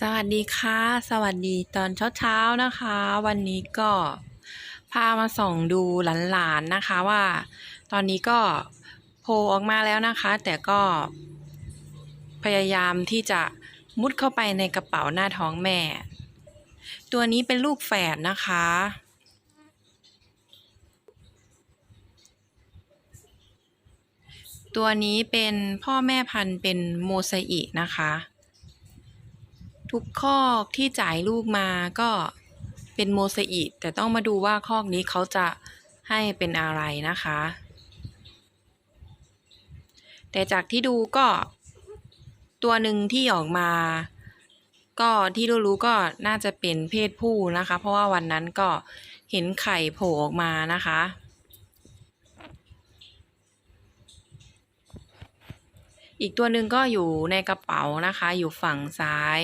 สวัสดีค่ะ สวัสดีตอนเช้าๆนะคะ วันนี้ก็พามาส่องดูหลานๆนะคะว่า ตอนนี้ก็โผล่ออกมาแล้วนะคะ แต่ก็พยายามที่จะมุดเข้าไปในกระเป๋าหน้าท้องแม่ ตัวนี้เป็นลูกแฝดนะคะ ตัวนี้เป็นพ่อแม่พันธุ์เป็นโมไซอินะคะ ทุกคอกที่จ่ายลูกมาก็เป็นโมไซอิแต่ต้องมาดูว่าคอกนี้เขาจะให้เป็นอะไรนะคะ แต่จากที่ดูก็ ตัวหนึ่งที่ออกมา ก็ที่รู้ๆก็น่าจะเป็นเพศผู้นะคะ เพราะว่าวันนั้นก็เห็นไข่โผล่ออกมานะคะ อีกตัวหนึ่งก็อยู่ในกระเป๋านะคะ อยู่ฝั่งซ้าย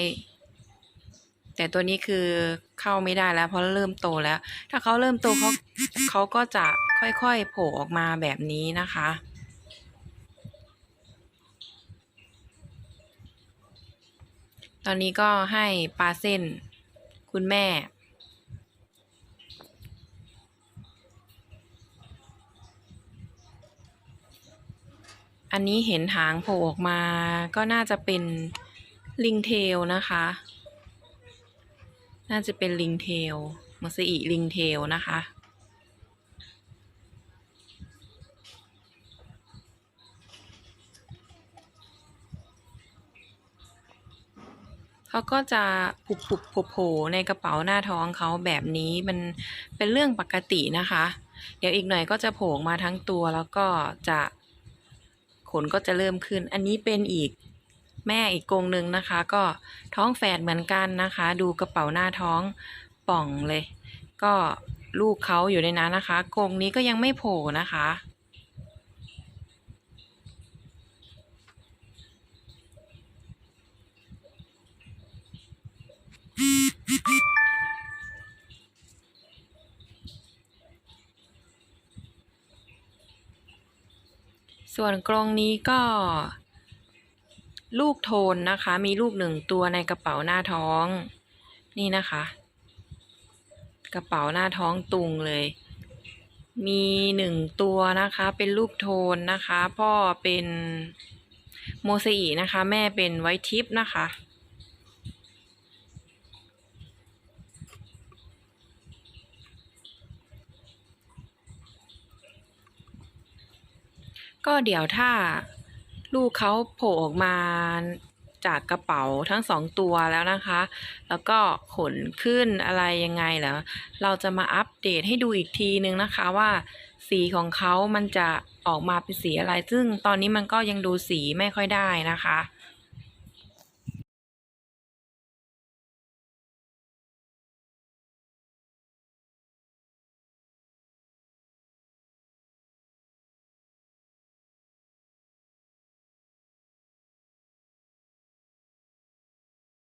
แต่ตัวนี้คือเข้าไม่ได้แล้ว เพราะเริ่มโตแล้ว ถ้าเขาเริ่มโตเขาเขาก็จะค่อยๆโผล่ออกมาแบบนี้นะคะตอนนี้ก็ให้ปลาเส้นคุณแม่ อันนี้เห็นหางโผล่ออกมาก็น่าจะเป็นลิงเทลนะคะ น่าจะเป็นลิงเทลมัสอีลิงเทลนะคะ เขาก็จะปุบปุบโผล่โผล่ในกระเป๋าหน้าท้องเขาแบบนี้มันเป็นเรื่องปกตินะคะ เดี๋ยวอีกหน่อยก็จะโผล่มาทั้งตัวแล้วก็จะขนก็จะเริ่มขึ้น อันนี้เป็นอีก แม่อีกกงหนึ่งนะคะ ก็ท้องแฝดเหมือนกันนะคะ ดูกระเป๋าหน้าท้องป่องเลย ก็ลูกเขาอยู่ในนั้นนะคะกงนี้ก็ยังไม่โผล่นะคะ ส่วนกรงนี้ก็ ลูกโทนนะคะ มีลูกหนึ่งตัวในกระเป๋าหน้าท้อง นี่นะคะ กระเป๋าหน้าท้องตุงเลย มีหนึ่งตัวนะคะ เป็นลูกโทนนะคะ พ่อเป็นโมเสอินะคะ แม่เป็นไวทิปนะคะก็เดี๋ยวถ้า ลูกเขาโผล่ออกมาจากกระเป๋าทั้งสองตัวแล้วนะคะ แล้วก็ขนขึ้นอะไรยังไงแล้ว เราจะมาอัปเดตให้ดูอีกทีนึงนะคะว่าสีของเขามันจะออกมาเป็นสีอะไร ซึ่งตอนนี้มันก็ยังดูสีไม่ค่อยได้นะคะ